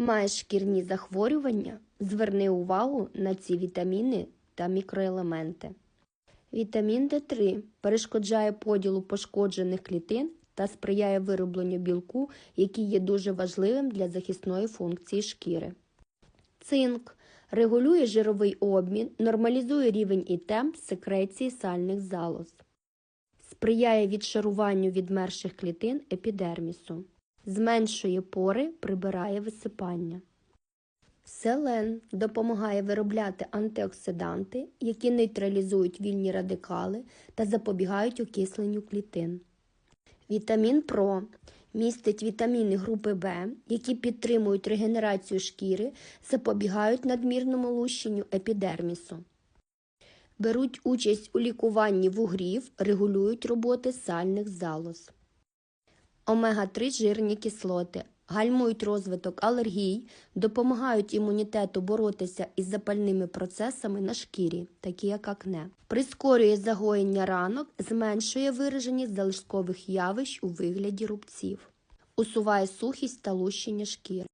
Маєш шкірні захворювання? Зверни увагу на ці вітаміни та мікроелементи. Вітамін Д3 перешкоджає поділу пошкоджених клітин та сприяє виробленню білку, який є дуже важливим для захисної функції шкіри. Цинк регулює жировий обмін, нормалізує рівень і темп секреції сальних залоз. Сприяє відшаруванню відмерших клітин епідермісу. Зменшує пори, прибирає висипання. Селен допомагає виробляти антиоксиданти, які нейтралізують вільні радикали та запобігають окисленню клітин. Вітамін ПРО містить вітаміни групи В, які підтримують регенерацію шкіри, запобігають надмірному лущенню епідермісу. Беруть участь у лікуванні вугрів, регулюють роботи сальних залоз. Омега-3 жирні кислоти. Гальмують розвиток алергій, допомагають імунітету боротися із запальними процесами на шкірі, такі як акне, прискорює загоєння ранок, зменшує вираженість залишкових явищ у вигляді рубців, усуває сухість та лущення шкіри.